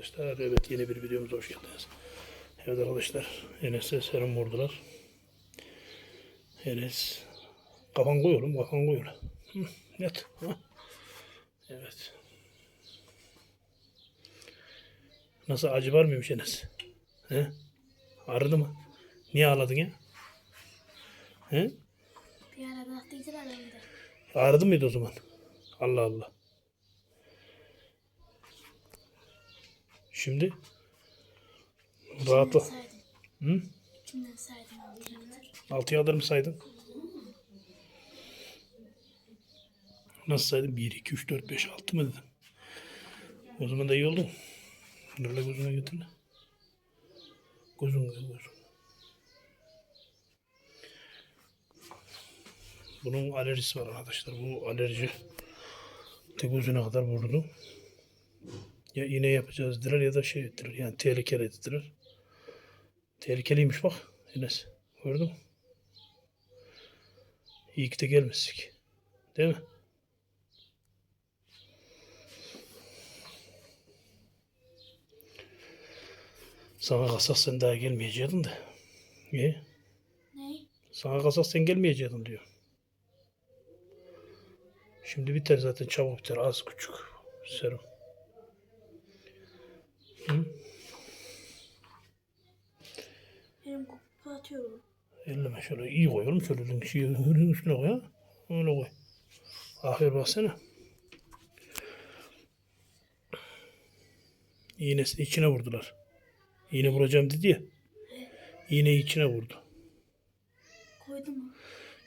Arkadaşlar evet yeni bir videomuza hoş geldiniz. Evet arkadaşlar Enes'e serum vurdular. Enes kafan koy oğlum kafan koy oğlum. Hı. Evet. Nasıl acı var mıymış Enes? He? Ağrıdı mı? Niye ağladın ya? He? Bir ara baktıydılar. Ağrıdı mıydı o zaman? Allah Allah. Şimdi rahatla. saydım. Hı? Saydım. Altıya alır mı saydın? Nasıl saydın? 1, 2, 3, 4, 5, 6 mı dedim? O zaman da iyi oldu. Nerede gözüne getir. Gözün gözün. Bunun alerjisi var arkadaşlar. Bu alerji de gözüne kadar vurdu. Ya iğne yapacağız dediler ya da şey ettiler. Yani tehlikeli dediler. Tehlikeliymiş bak Enes. Gördün mü? İyi ki de gelmiştik. Değil mi? Sana kalsak sen daha gelmeyecektin de. İyi. Ne? Sana kalsak sen gelmeyecektin diyor. Şimdi biter zaten çabuk biter. Az küçük serum. Hı? Benim kokupu atıyorum. Elleme şöyle iyi koyalım. Elin şeyi üstüne koy ha. Öyle koy. Aferin baksana. İğnesini içine vurdular. İğne vuracağım dedi ya. İğneyi içine vurdu. Koydum mu?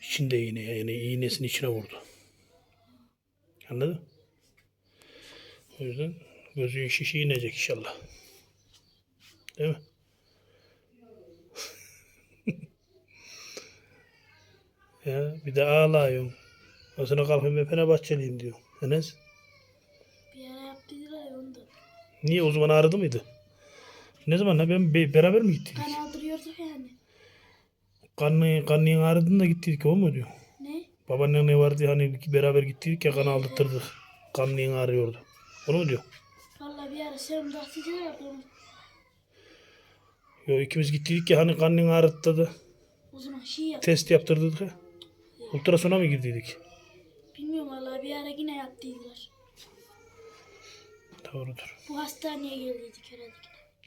İçinde iğne yani iğnesini içine vurdu. Anladın? O yüzden gözün şişi inecek inşallah. Değil mi? ya bir de ağlayıyorsun. O sonra kalkayım ben Fenerbahçeliyim diyor. Enes. Bir ara yaptıydılar ya onda. Niye o zaman ağrıdı mıydı? Ne zaman ha ben be- beraber mi gittik? Kan aldırıyorduk yani. Kanlı, kanlığın ağrıdığında gittik o mu diyor? Ne? Babaannem ne vardı hani beraber gittik ya kan aldırtırdık. Kanlığın ağrıyordu. Onu mu diyor? Bir ara ya onu. Yo ikimiz gittik ya hani kanlığın ağrıttı O zaman şey yap. test yaptırdık ya. Ultrasona mı girdiydik? Bilmiyorum vallahi bir ara yine yaptıydılar. Doğrudur. Bu hastaneye geldiydik herhalde.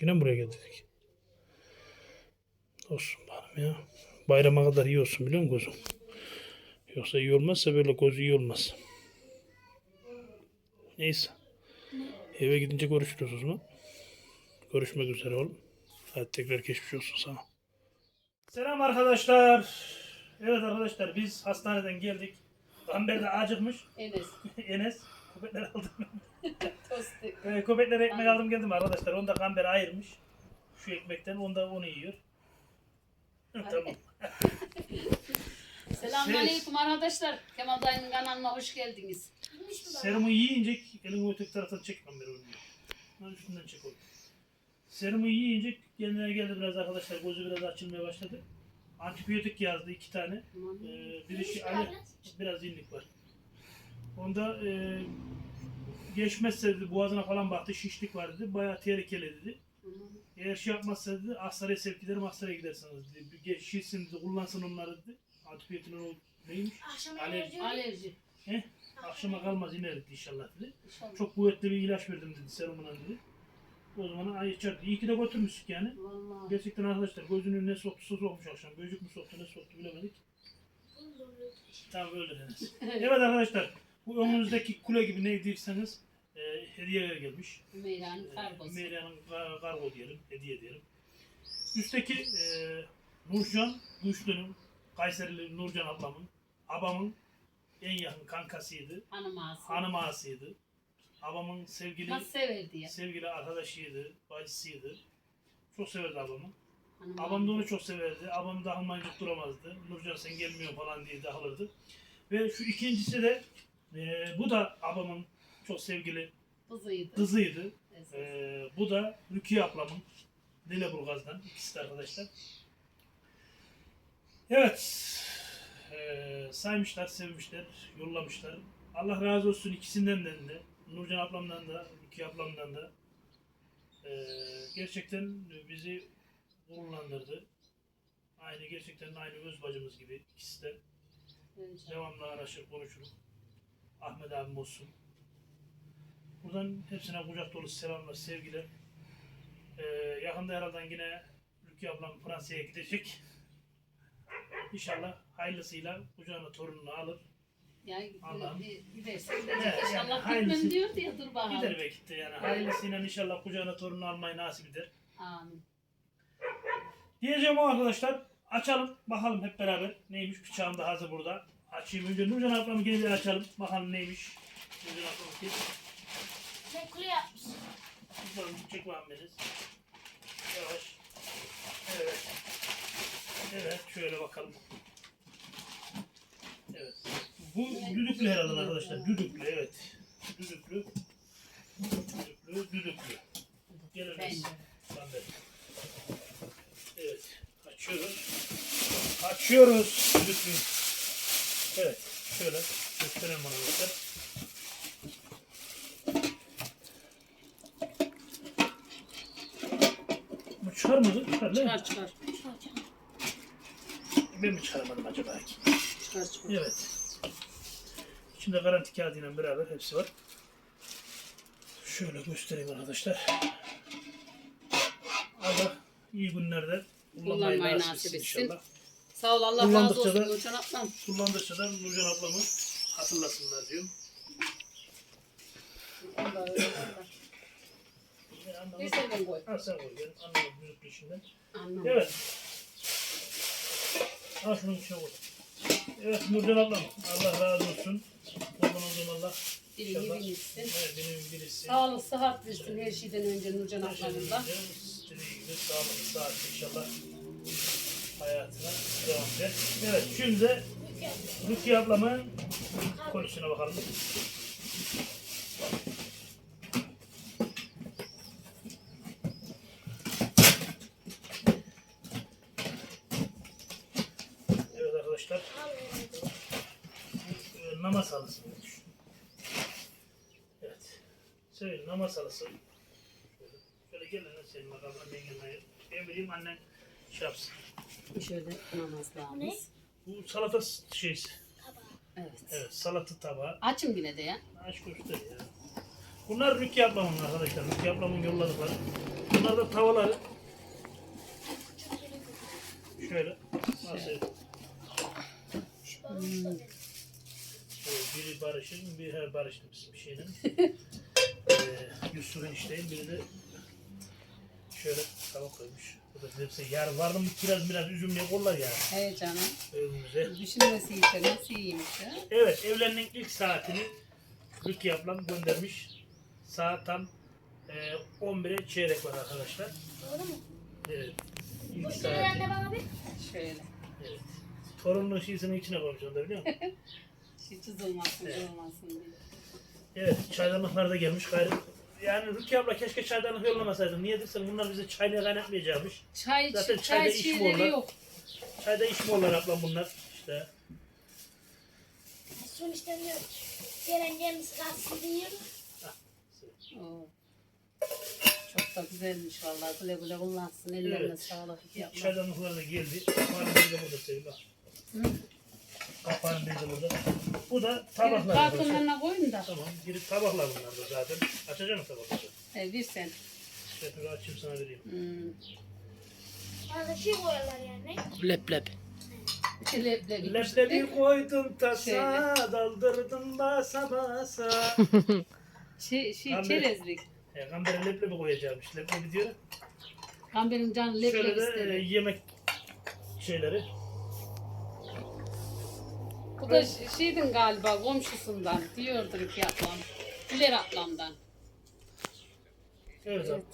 yine. Mi buraya geldik? Olsun bana ya. Bayrama kadar iyi olsun biliyor musun gözüm? Yoksa iyi olmazsa böyle göz iyi olmaz. Neyse. Eve gidince görüşürüz o zaman. Görüşmek üzere oğlum. Hadi tekrar geçmiş olsun sana. Selam arkadaşlar. Evet arkadaşlar biz hastaneden geldik. Gamber de acıkmış. Enes. Enes köpekler aldım. Ee, köpeklere ekmek aldım geldim arkadaşlar. Onu da Gamber ayırmış. Şu ekmekten onu da onu yiyor. Tamam. Selamünaleyküm arkadaşlar. Kemal Dayı'nın kanalına hoş geldiniz. Serumu yiyince elini öteki taraftan çek Gamber onu. Lan üstünden çek onu. Serumu yiyince kendine geldi biraz arkadaşlar. Gözü biraz açılmaya başladı. Antibiyotik yazdı iki tane. Ee, birisi Ali, biraz inlik var. Onda e, geçmezse dedi, boğazına falan baktı, şişlik var dedi. Bayağı tehlikeli dedi. Eğer şey yapmazsa dedi, hastaneye sevk giderim, hastaneye gidersiniz dedi. Bir geç şişsin dedi, kullansın onları dedi. Antibiyotin o neymiş? Akşam Alerji. Alerji. He? Akşama kalmaz iner dedi inşallah dedi. İnşallah. Çok kuvvetli bir ilaç verdim dedi serumuna dedi. O zaman ay içerdi. İyi ki de götürmüştük yani. Vallahi. Gerçekten arkadaşlar gözünü ne soktuysa sokmuş akşam. Gözlük mü soktu ne soktu bilemedik. Tamam öyle deniz. evet arkadaşlar bu önünüzdeki kule gibi ne dirseniz e, hediyeler gelmiş. Hümeyra'nın E, kargosu. Ka- kargo diyelim, hediye diyelim. Üstteki e, Nurcan Güçlü'nün, Kayserili Nurcan ablamın, abamın en yakın kankasıydı, Hanım ağası. hanım ağasıydı. Abamın sevgili Nasıl severdi ya? sevgili arkadaşıydı, bacısıydı. Çok severdi abamı. Hanım Abam da onu çok severdi. Abam da almayınca duramazdı. Nurcan sen gelmiyor falan diye dağılırdı. Ve şu ikincisi de e, bu da abamın çok sevgili Kızıydı. kızıydı. Esas. E, bu da Rukiye ablamın Lüleburgaz'dan. ikisi de arkadaşlar. Evet. E, saymışlar, sevmişler, yollamışlar. Allah razı olsun ikisinden de. Nurcan ablamdan da, Rukiye ablamdan da. Ee, gerçekten bizi gururlandırdı. Aynı gerçekten aynı öz bacımız gibi ikisi de. Devamlı araşır konuşuruz. Ahmet abim olsun. Buradan hepsine kucak dolusu selamlar, sevgiler. Ee, yakında herhalde yine Rukiye ablam Fransa'ya gidecek. İnşallah hayırlısıyla kucağına torununu alır. Yani Allah'ım. bir- giderse gidecek. Evet, yani İnşallah hayırlısı. gitmem diyor diye dur bakalım. Gider de yani. Hayırlısıyla inşallah kucağına torununu almayı nasip eder. Amin. Diyeceğim o arkadaşlar. Açalım bakalım hep beraber. Neymiş bıçağım da hazır burada. Açayım önce Nurcan ablamı gene bir açalım. Bakalım neymiş. Nurcan ablamı kes. Ne kule yapmış. Bakalım çek Muhammed'iz. Yavaş. Evet. Evet şöyle bakalım. Evet. Bu düdüklü herhalde arkadaşlar. Düdüklü evet. Düdüklü. Düdüklü. Düdüklü. Geliriz. Ben de. Evet. Açıyoruz. Açıyoruz. Düdüklü. Evet. Şöyle gösterelim arkadaşlar. Bu. Çıkar değil mi? Çıkar çıkar. Ben mi çıkaramadım acaba? Çıkar çıkar. Evet. İçinde garanti kağıdıyla beraber hepsi var. Şöyle göstereyim arkadaşlar. Allah iyi günlerde kullanmayı Kullanmayı nasip nasip etsin inşallah. Sağ ol Allah razı olsun. da- Nurcan ablam. Kullandıkça da Nurcan ablamı hatırlasınlar diyorum. Anlamadım. Bir sen koy. Ha sen koy. Ben anlamadım. Anlamadım. Evet. Al şunun içine koy. Evet Nurcan ablam. Allah razı olsun. Kurban olduğum Allah. Biri İnşallah. Evet, benim birisi. Sağlık, sıhhat versin her şeyden önce Nurcan ablamın da. İstediği gibi sağlıklı saat inşallah hayatına devam eder. Evet şimdi de Rukiye ablamın konusuna bakalım. Evet arkadaşlar e, namaz halısı. Evet. Söyle namaz halısı. Şöyle, şöyle gel lan senin bakalım annen yanına. Ben bileyim annen şey yapsın. Şöyle namazlarımız. Ne? Bu salata şeysi. Evet. Evet salata tabağı. Açım yine de ya. Aşk göster ya. Bunlar Rukiye ablamın arkadaşlar. Rukiye ablamın yolladıkları. Bunlar da tavaları. Şöyle. Nasıl? Hmm. Biri Barış'ın, biri her Barış'ın bir şeyinin. ee, Yusuf'un işleyin, biri de şöyle tavuk koymuş. Bu da hepsi yer vardı mı biraz biraz üzümle kollar yani Hey canım. önümüze. Düşünmesi yeterli. iyiymiş ya. Evet evlenmenin ilk saatini Rukiye ablam göndermiş. Saat tam e, 11'e çeyrek var arkadaşlar. Doğru mu? Evet. Bu İlk saati. de bana bir. Şöyle. Evet. Torunun şişinin içine koymuş onu da biliyor musun? Hiç üzülmezsin, üzülmezsin diye. Evet, çaydanlıklar da gelmiş gayrı. Yani Rukiye abla keşke çaydanlık yollamasaydın. Niye dersen bunlar bize çayla kaynatmayacakmış. Çay, Zaten çay çayda iş mi olur? yok. Çayda iş mi olur ablam bunlar? İşte. Son istemiyor. Gelen gelmiş kalsın. Çok da güzelmiş vallahi. Güle güle kullansın. Ellerine Evet. sağlık. Çaydanlıklar da geldi. Kapağın biri de burada sevgili bak. Hı? Kapağın biri de burada. Bu da tabaklar. Kartonlarına koyun da. Tamam. Biri tabaklar bunlar da zaten. Açacak mısın tabakları? E, bir sen. Şöyle açayım sana vereyim. Hmm. Şey koyarlar yani. Leblebi. Leblebi. Leblebi koydum Şöyle. tasa, daldırdım basa basa. Şey, şey, çerezlik. e, Gambere leblebi koyacakmış. Leblebi diyor. Gamber'in canı Şöyle leblebi de e, istedi. yemek şeyleri. Bu da şeydin galiba komşusundan. Diyordur ki ablam. Güler ablamdan. Evet, Evet.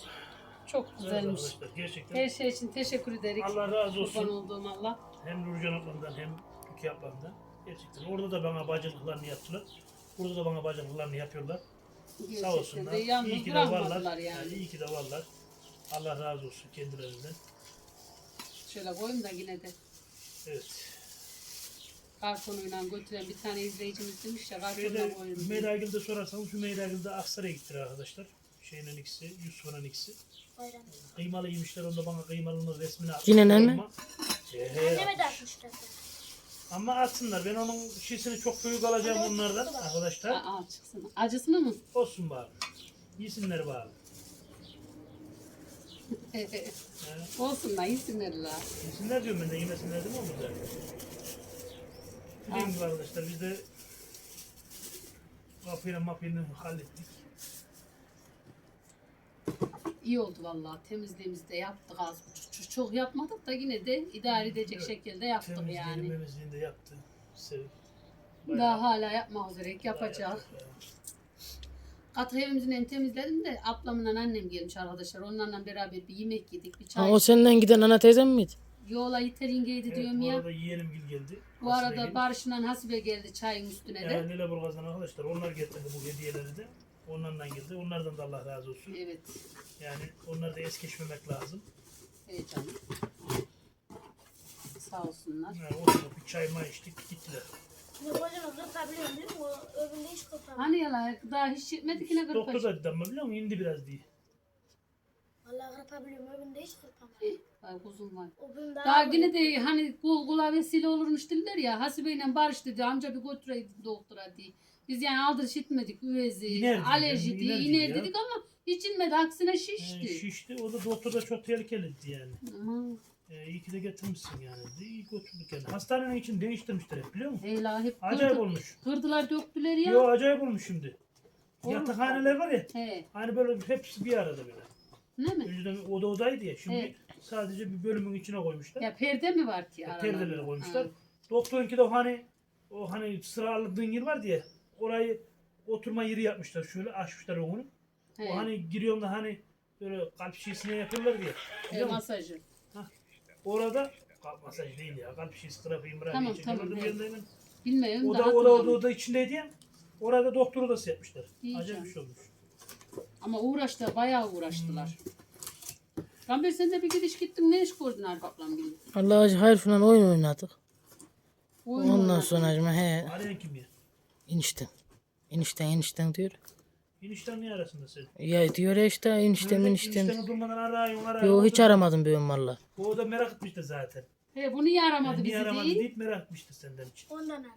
Çok güzelmiş. arkadaşlar gerçekten. Her şey için teşekkür ederiz. Allah razı Kurban olsun. olduğum Allah. Hem Nurcan ablamdan hem Rukiye ablamdan. Gerçekten orada da bana bacılıklarını yaptılar. Burada da bana bacılıklarını yapıyorlar. Sağ Gerçekten olsunlar. de yalnız İyi ki de varlar. yani. Yani iyi ki de varlar. Allah razı olsun kendilerinden. Şöyle koyayım da yine de Evet. Kartonuyla götüren bir tane izleyicimiz demiş ya kartonuna Şöyle koyun. Hümeyra Gül'de sorarsanız Hümeyra Gül'de Aksaray'a gittiler arkadaşlar. Şeyinin ikisi, Yusuf'un ikisi. Bayram. Kıymalı yemişler onda bana kıymalının resmini atmış. Yine ne mi? Kıyma. He, Anneme de atmış. atmışlar. Ama atsınlar. Ben onun şişini çok büyük alacağım bunlardan arkadaşlar. Aa çıksın. Acısını mı? Olsun bari. Yesinler bari. Olsun lan yesinler la. Yesinler diyorum ben de yemesinler değil mi olur zaten. Dediğim gibi arkadaşlar biz de kapıyla mapıyla hallettik. İyi oldu vallahi temizliğimizi de yaptık az buçuk. Çok- Çok yapmadık da yine de idare edecek Evet. şekilde yaptık Temizliğini yani. memizliğini de yaptı. Sevip. Daha hala yapmak üzere yapacak. Katı evimizin en temizledim de ablamla annem gelmiş arkadaşlar. Onlarla beraber bir yemek yedik. Bir Ha, çay. o senden giden ana teyzem miydi? Yola yeter ingeydi Evet, diyorum bu ya. arada yeğenim gil geldi. Bu Aslında arada gel- Barış'la Hasibe geldi çayın üstüne de. Yani Lüleburgaz'dan arkadaşlar onlar getirdi bu hediyeleri de. Onlardan geldi. Onlardan da Allah razı olsun. Evet. Yani onları da es geçmemek lazım. Evet canım. Sağ olsunlar. Yani oturduk bir çay may içtik gittiler. Ne kocaman kırpabiliyorum değil mi? O öbüründe hiç kırpamıyorum. Hani yalan daha hiç yetmedi ki ne Doktor kırpaç. da dedi ama biliyor musun indi biraz diye. Vallahi kırpabiliyorum. Öbüründe hiç kırpamıyorum. Ay kuzum var. Öbüründe daha, Daha yine de hani kul kula vesile olurmuş dediler ya. Hasibe ile Barış dedi amca bir götüreydi doktora diye. Biz yani aldırış etmedik. Üvezi, İner dedi, alerji iner diye dedi iner ya. dedik ama hiç inmedi. Aksine Yani şişti. şişti. O da doktor da çok tehlikeliydi yani. Aman. Ee, iyi ki de getirmişsin yani. İyi götürdük yani. Hastanenin için değiştirmişler hep biliyor musun? Eyla hep Acayip kırdı, olmuş. kırdılar döktüler ya. Yo acayip olmuş şimdi. Olur. Yatakhaneler var ya. He. Hani böyle hepsi bir arada böyle. Ne mi? Önceden oda odaydı ya. Şimdi Evet. Sadece bir bölümün içine koymuşlar. Ya perde mi var ki? Aralarında? perdeleri koymuşlar. Ha. Doktorunki de o hani o hani sıra aldığın yer var diye orayı oturma yeri yapmışlar şöyle açmışlar onu. He. O hani giriyorsun da hani böyle kalp şişesine yapıyorlar diye. E, Biliyor musun? masajı. Orada kalp masajı değil ya. Kalp şişesi grafiği mırafiği Tamam, tamam, evet. Bilmiyorum O da o da o da, o da içindeydi ya. Orada doktor odası yapmışlar. İyi Acayip canım. bir şey olmuş. Ama uğraştılar, bayağı uğraştılar. Hmm. Gamber sen de bir gidiş gittin, ne iş gördün Arbap'la gibi? Allah hayır falan oyun oynadık. Oyun Ondan sonra acıma he Arayan kim ya? eniştem. Enişten enişten diyor. Enişten ne arasında sen? Ya diyor ya işte eniştem eniştem. enişteni durmadan arayın arayın. Yo hiç aramadım ben valla. O da merak etmişti zaten. He, bu niye aramadı Yani niye bizi aramadı değil? deyip merak etmişti senden için. Ondan ara.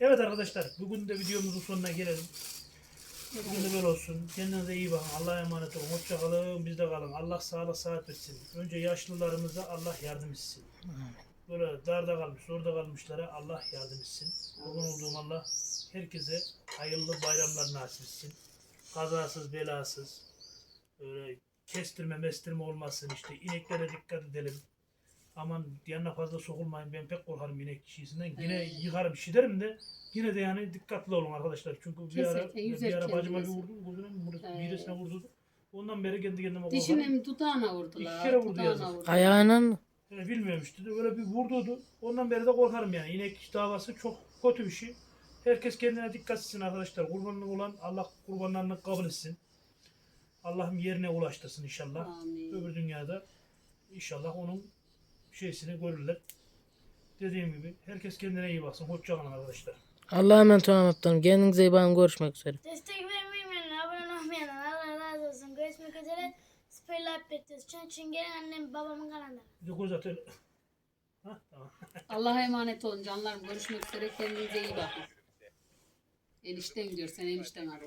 Evet arkadaşlar bugün de videomuzun sonuna gelelim. Bugün olsun. Kendinize iyi bakın. Allah'a emanet olun. Hoşça kalın. Bizde kalın. Allah sağlık saat versin. Önce yaşlılarımıza Allah yardım etsin. Böyle darda kalmış, zorda kalmışlara Allah yardım etsin. Bugün olduğum Allah herkese hayırlı bayramlar nasip etsin. Kazasız, belasız. Böyle kestirme, mestirme olmasın işte. İneklere dikkat edelim. Aman yanına fazla sokulmayın. Ben pek korkarım inek şişinden. Yine Evet. şey derim de yine de yani dikkatli olun arkadaşlar. Çünkü bir ara, bir yüzerken ara bacıma bir bilirsin. vurdum. Gözüne mi vurdu? Evet. Birisine vurdu. Ondan beri kendi kendime Dişine korkarım. mi dudağına vurdular? İki kere vurdu dudağına yazık. vurdu. Ayağıyla mı? Yani bilmiyorum işte. Öyle bir vurdudu. Ondan beri de korkarım yani. İnek davası çok kötü bir şey. Herkes kendine dikkat etsin arkadaşlar. Kurbanlık olan Allah kurbanlarını kabul etsin. Allah'ım yerine ulaştırsın inşallah. Amin. Öbür dünyada inşallah onun şeysini görürler. Dediğim gibi herkes kendine iyi baksın. Hoşça kalın arkadaşlar. Allah'a emanet olun aptalım. Kendinize iyi bakın. Görüşmek üzere. Destek vermeyenler, abone olmayanlar Allah razı olsun. Görüşmek üzere. Süper Live bekliyoruz. Çünkü Çingene annem babamın de göz atıyor. Ha, tamam. Allah'a emanet olun canlarım. Görüşmek üzere. Kendinize iyi bakın. Enişten diyor. Sen enişten ara.